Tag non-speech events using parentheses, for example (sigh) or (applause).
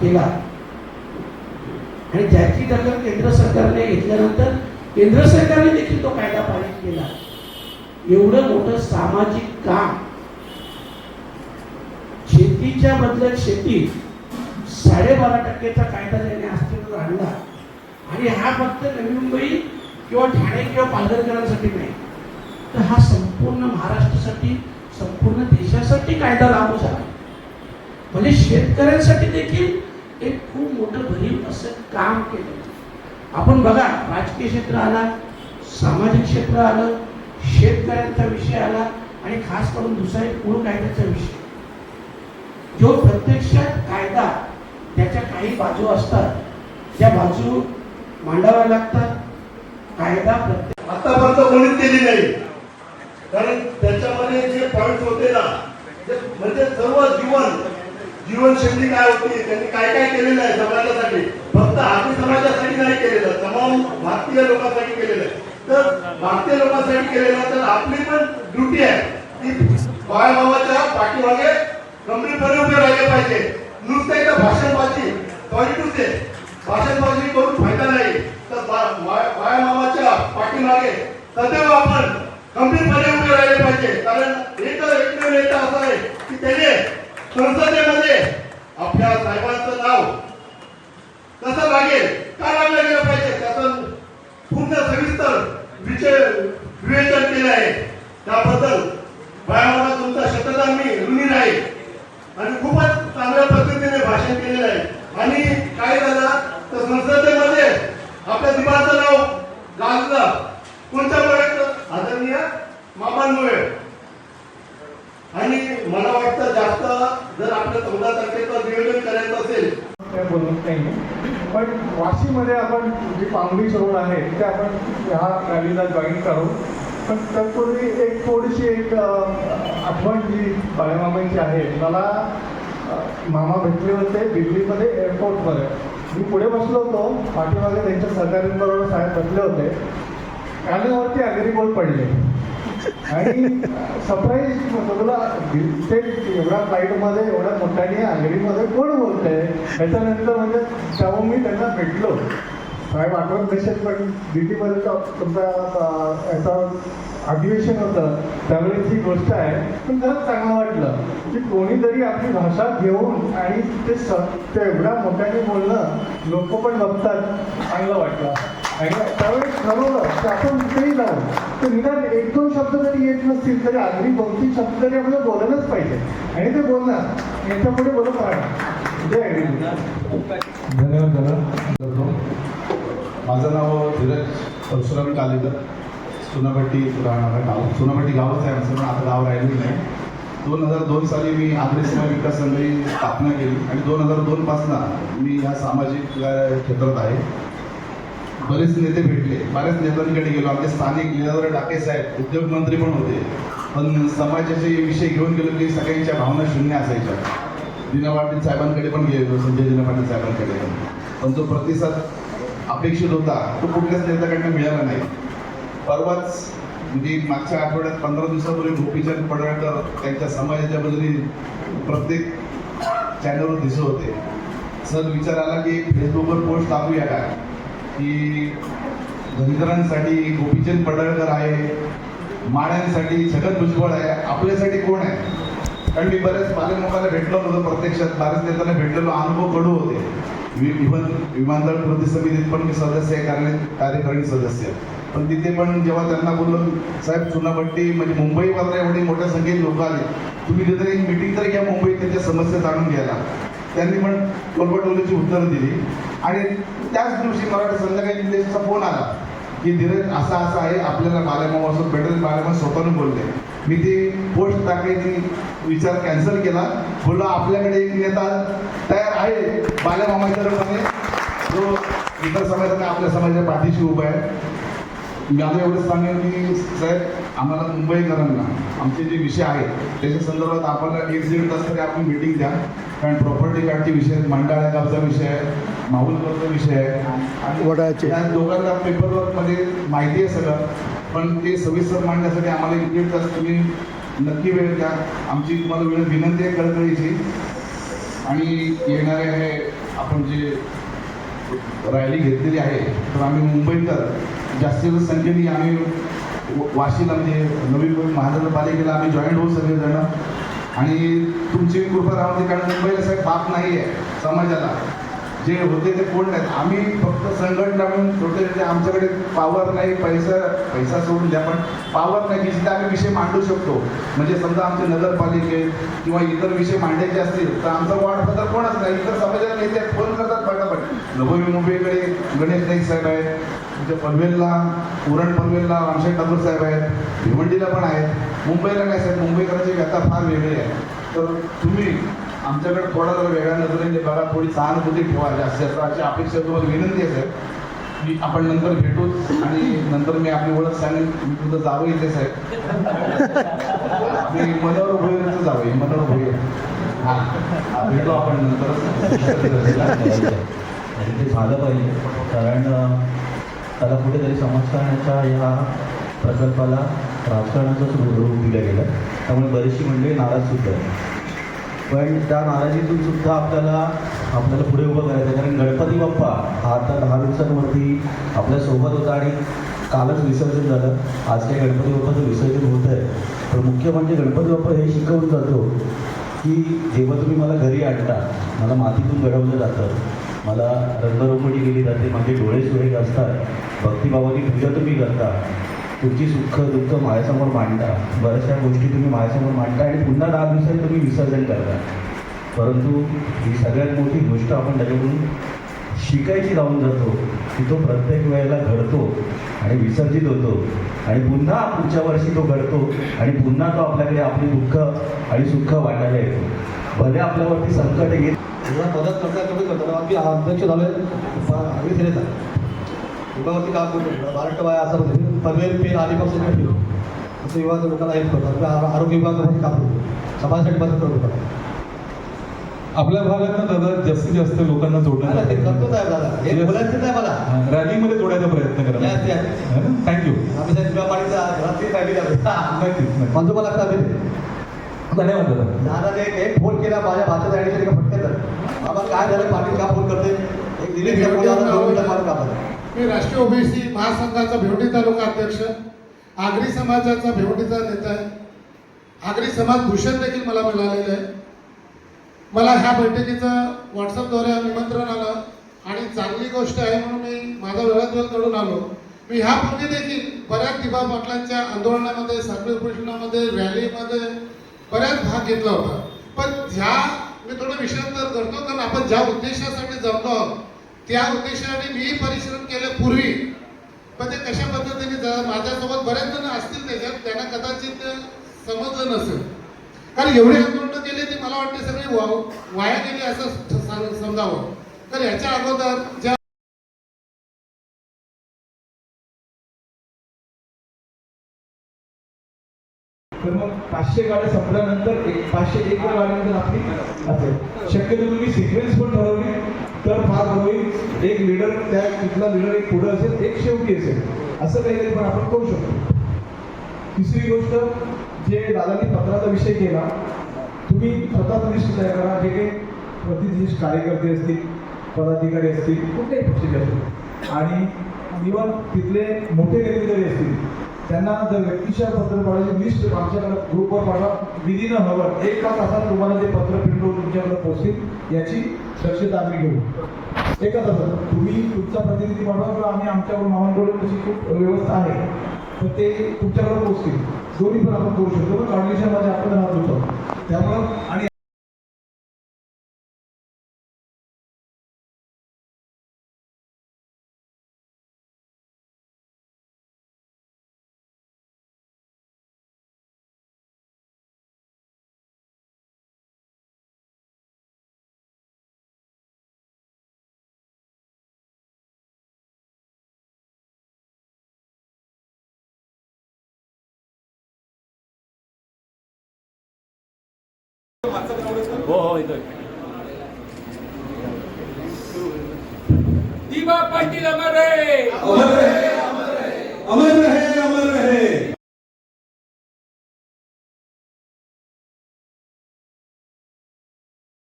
केला. आणि ज्याची दखल केंद्र सरकारने घेतल्यानंतर केंद्र सरकारने देखील तो कायदा पारित केला. एवढं मोठं सामाजिक काम शेतीच्या बदल्यात शेती साडेबारा टक्केचा कायदा त्याने अस्तित्वात आणला. आणि हा फक्त नवी मुंबई किंवा ठाणे किंवा पालघरकरांसाठी नाही. तर हा संपूर्ण महाराष्ट्रासाठी संपूर्ण देशासाठी कायदा लागू झाला. म्हणजे शेतकऱ्यांसाठी देखील एक खूप मोठं भरीव असं काम केलं. आपण बघा राजकीय क्षेत्र आला सामाजिक क्षेत्र आलं शेतकऱ्यांचा विषय आला आणि खास करून दुसरा एक मूळ कायद्याचा विषय. जो प्रत्यक्षात कायदा त्याच्या काही बाजू असतात त्या बाजू मांडाव्या लागतात. कायदा प्रत्येक आतापर्यंत कोणीच केली नाही. कारण त्याच्यामध्ये जे पॉइंट होते ना ते म्हणजे सर्व जीवन जीवनशैली काय होती? त्यांनी काय काय केलेलं आहे समाजासाठी? फक्त आपली समाजासाठी नाही केलेलं तमाम भारतीय लोकांसाठी केलेलं आहे. तर भारतीय लोकांसाठी केलेलं तर आपली पण ड्युटी आहे. की बाळाबाबाच्या पाठीमागे गंभीरपणे उभे राहिले पाहिजे. नुसतं एकदा भाषणबाजी सॉरी टू से भाषणबाजी करून फायदा नाही. तर बाळामामाच्या पाठीमागे सदैव आपण गंभीरपणे उभे राहिले पाहिजे. कारण एक एकमेव नेता असा आहे की त्याने संसदेमध्ये आपल्या साहेबांचं नाव कसं लागेल? का लागलं गेलं पाहिजे? त्याचं पूर्ण सविस्तर विषय विवेचन केलं आहे. त्याबद्दल बाळामामा तुमचा शतकान मी ऋणी राहील. आणि खूपच चांगल्या पद्धतीने भाषण केलेलं आहे. आणि काय झालं? तर संसदेमध्ये आपल्या दिवाचं नाव गाजलं कोणत्यामुळे तर आदरणीय मामांमुळे. आणि मला वाटतं जास्त जर आपल्या चौदा तारखेचा निवेदन करायचं असेल. काय बोलत नाही पण वाशीमध्ये आपण जी पांगडी रोड आहे ते आपण ह्या रॅलीला जॉईन करू. पण तत्पूर्वी एक थोडीशी एक आठवण जी बाळमामांची आहे मला मामा भेटले होते दिल्लीमध्ये एअरपोर्टमध्ये मी पुढे बसलो होतो पाठीमागे त्यांच्या सहकाऱ्यांबरोबर साहेब बसले होते. कानावरती अग्रीबोल पडले. आणि सरप्राईज तुला ते एवढ्या फ्लाईटमध्ये एवढ्या मोठ्याने आगरीमध्ये कोण बोलतंय? त्याच्यानंतर म्हणजे तेव्हा मी त्यांना भेटलो. साहेब आठवण नसेल पण दिल्लीमध्ये तो- तुमचा अं, अधिवेशन होतं. त्यावेळेस ही गोष्ट आहे. पण खरंच चांगलं वाटलं की कोणीतरी आपली भाषा घेऊन आणि ते स ते एवढ्या मोठ्याने बोलणं लोक पण बघतात. चांगलं वाटलं. आणि त्यावेळेस ठरवलं की आपण कुठेही जाऊ. तर निदान एक दोन शब्द जरी येत नसतील तरी आगरी दोन तीन शब्द तरी आपल्याला बोलायलाच पाहिजे. आणि ते बोलणार. याच्यापुढे बोलत राहणार. जय धन्यवाद माझं नाव धीरज परशुराम कालेकर. सुनापट्टी राहणार गाव. सुनापट्टी गावच आहे आमचं पण आता गाव राहिलेलं नाही. दोन हजार दोन साली मी आग्रे समाज विकास संघाची स्थापना केली. आणि दोन हजार दोनपासनं मी ह्या सामाजिक क्षेत्रात आहे. बरेच नेते भेटले. बऱ्याच नेत्यांकडे गेलो. आमचे स्थानिक लीलाधर डाके साहेब उद्योगमंत्री पण होते. पण समाजाचे विषय घेऊन गेलो की सगळ्यांच्या भावना शून्य असायच्या. दिना पाटील साहेबांकडे पण गेलो संजय दिना पाटील साहेबांकडे पण. जो प्रतिसाद अपेक्षित होता. तो कुठल्याच नेत्याकडनं मिळाला नाही. परवाच म्हणजे मागच्या आठवड्यात पंधरा दिवसापूर्वी गोपीचंद पडळकर त्यांच्या समाजाच्या बाजूने प्रत्येक चॅनलवर दिसत होते. सर विचार आला की फेसबुकवर पोस्ट टाकूया का? की धनकरांसाठी गोपीचंद पडळकर आहे माळ्यांसाठी छगन भुजबळ आहे आपल्यासाठी कोण आहे? कारण मी बऱ्याच बालमुखाला भेटलो होतो प्रत्यक्षात बऱ्याच नेत्यांना भेटलेलो अनुभव कडू होते. वि- इव्हन विमानतळ कृती समितीत पण मी सदस्य आहे कार्य कार्यकारिणी सदस्य आहे. पण तिथे पण जेव्हा त्यांना बोललो साहेब चुनापट्टी म्हणजे मुंबई मात्र एवढी मोठ्या संख्येत लोक आले. तुम्ही तिथे एक मिटिंग तरी घ्या मुंबईत त्यांच्या समस्या जाणून घ्यायला. त्यांनी पण टोलपटोलीची उत्तरं दिली. आणि त्याच दिवशी मराठी संध्याकाळी निलेशचा फोन आला की धीरज असा असा आहे. आपल्याला बालेमामा असं फेडरल बालेमा स्वतःहून बोलले. मी ती पोस्ट टाकायची विचार कॅन्सल केला. बोललो आपल्याकडे एक नेता तयार आहे बालेमामाच्या रूपाने. जो इतर समाजाने आपल्या समाजाच्या पाठीशी उभा आहे. मी आता एवढंच सांगेन की साहेब आम्हाला मुंबईकरांना आमचे जे विषय आहेत त्याच्या संदर्भात आपल्याला एक दीड तास तरी आपण मिटिंग द्या. कारण प्रॉपर्टी कार्डचे विषय आहेत मंडाळ्या गावचा विषय आहे माहुलगावचा विषय आहे. आणि त्या दोघांना पेपरवर्कमध्ये माहिती आहे सगळं. पण ते सविस्तर मांडण्यासाठी आम्हाला एक दीड तास तुम्ही नक्की वेळ द्या. आमची तुम्हाला वेळ विनंती आहे कळकळीची. आणि येणारे आहे आपण जे रॅली घेतलेली आहे तर आम्ही मुंबईकर जास्तीत जास्त संख्येने आम्ही वाशीला म्हणजे नवी महानगरपालिकेला आम्ही जॉईंट होऊ सगळेजण. आणि तुमची कृपा राहते कारण मुंबईला साहेब बाप नाही आहे समाजाला. जे होते ते कोण नाहीत. आम्ही फक्त संघटना म्हणून छोटे छोटे आमच्याकडे पावर नाही पैसा पैसा सोडून द्या पण पावर नाही की जिथे आम्ही विषय मांडू शकतो. म्हणजे समजा आमचे नगरपालिकेत किंवा इतर विषय मांडायचे असतील तर आमचा वॉर्ड पत्र कोणच नाही. इतर समाजाला नेते फोन करतात पटापट नवी मुंबईकडे गणेश नाईक साहेब आहेत. तुमच्या पनवेलला पुरण पनवेलला रामशेठ ठाकूर साहेब आहेत भिवंडीला पण आहेत मुंबईला काय साहेब? मुंबईकरांची व्यथा फार वेगळी आहे. तर तुम्ही आमच्याकडे थोडा जरा वेगळ्या नजरेने बघा थोडी सहानुभूती ठेवा जास्तीत जास्त अशी अपेक्षा तुम्हाला विनंती आहे साहेब. मी आपण नंतर भेटूच आणि नंतर मी आपली ओळख सांगेन. मी तुझं जावं इथे साहेब. मी मनोहर भोईरचं जावं मनोहर भोईर. हां भेटू आपण नंतर. (laughs) ते झालं पाहिजे. कारण त्याला कुठेतरी समाज या प्रकल्पाला राजकारणाचंच रूप दिलं गेलं. त्यामुळे बरीचशी मंडळी नाराज सुद्धा आहे पण त्या नाराजीतून सुद्धा आपल्याला आपल्याला पुढे उभं करायचं आहे. कारण गणपती बाप्पा हा आता दहा दिवसांवरती आपल्यासोबत होता आणि कालच विसर्जन झालं. आज काही गणपती बाप्पाचं विसर्जन होत आहे. पण मुख्य म्हणजे गणपती बाप्पा हे शिकवून जातो की जेव्हा तुम्ही मला घरी आणता मला मातीतून घडवलं जातं मला रंगरोपणी केली जाते माझे डोळे सुरेख असतात. भक्तिभावाची पूजा तुम्ही करता. तुमची सुख दुःख माझ्यासमोर मांडता. बऱ्याचशा गोष्टी तुम्ही माझ्यासमोर मांडता आणि पुन्हा दहा दिवसांनी तुम्ही विसर्जन करता. परंतु ही सगळ्यात मोठी गोष्ट आपण त्याच्याकडून शिकायची राहून जातो की तो प्रत्येक वेळेला घडतो आणि विसर्जित होतो. आणि पुन्हा पुढच्या वर्षी तो घडतो आणि पुन्हा तो आपल्याकडे आपली दुःख आणि सुख वाटायला येतो. भले आपल्यावरती संकट येत जेव्हा मदत करता तुम्ही करता आम्ही अध्यक्ष झालोय आम्ही फिरेचा विभागावरती काम करतो महाराष्ट्र बाया असं होते. पनवेल पेन आधीपासून मी फिरू असं विभागाच्या लोकांना हेल्प करतो आरोग्य विभागामध्ये काम करतो समाजासाठी मदत करत होतो. आपल्या भागात दादा जास्तीत जास्त लोकांना जोडण्याचा ते करतो आहे. दादा. हे. बोलायचं नाही मला. रॅलीमध्ये जोडायचा प्रयत्न करा. थँक्यू आम्ही साहेब तुला पाणीचा रात्री फॅमिली नक्कीच मला धन्यवाद दादा. दादाने एक फोन केला माझ्या भाच्याच्या काय झालं? पाटील का फोन करते एक दिलीप काम आलं. मी राष्ट्रीय ओबीसी महासंघाचा भेवडी तालुका अध्यक्ष आगरी समाजाचा भेवडीचा नेता आहे. आगरी समाज भूषण देखील मला मिळालेलं आहे. मला ह्या बैठकीचं व्हॉट्सअपद्वारे निमंत्रण आलं आणि चांगली गोष्ट आहे म्हणून मी माझा वेळात वेळ आलो. मी ह्यापूर्वी देखील बऱ्याच दिबा पाटलांच्या आंदोलनामध्ये साखळी उपोषणामध्ये रॅलीमध्ये बऱ्याच भाग घेतला होता. पण ह्या मी थोडं विषयांतर करतो कारण आपण ज्या उद्देशासाठी जमलो आहोत त्या उद्देशाने मी परिश्रम केले पूर्वी. पण ते कशा पद्धतीने माझ्यासोबत बऱ्याच जण असतील त्याच्यात त्यांना कदाचित समजलं नसेल. कारण एवढी आंदोलनं केली ती मला वाटते सगळी वाया गेली असं समजावं. तर याच्या अगोदर ज्या तर मग पाचशे गाड्या संपल्यानंतर एक पाचशे एक गाड्यानंतर आपली असेल. शक्यतो तुम्ही सिक्वेन्स पण ठरवली. तर फार होईल एक लिडर त्या तिथला लिडर एक पुढे असेल एक शेवटी असेल. असं काहीतरी पण आपण करू शकतो. तिसरी गोष्ट जे दादांनी पत्राचा विषय केला तुम्ही स्वतःच लिस्ट तयार करा. जे काही प्रतिनिधी कार्यकर्ते असतील पदाधिकारी असतील कुठल्याही पक्षाचे असतील आणि इव्हन तिथले मोठे नेते जरी असतील त्यांना जर व्यक्तिशः पत्र पाठवायचे लिस्ट आमच्याकडे ग्रुपवर पाठवा. विदिन हवर एक तासात तुम्हाला ते पत्र प्रिंट तुमच्याकडे पोहोचतील याची दक्षता आम्ही घेऊ. एका तासात तुम्ही तुमचा प्रतिनिधी पाठवा किंवा आम्ही आमच्याकडून मामांकडून तशी खूप व्यवस्था आहे. तर ते तुमच्याकडे पोहोचतील. दोन्ही पण आपण करू शकतो. पण कॉर्डिनेशनमध्ये आपण राहत होतो. त्यामुळं आणि दिवा पाटील अमर रे अमर रहे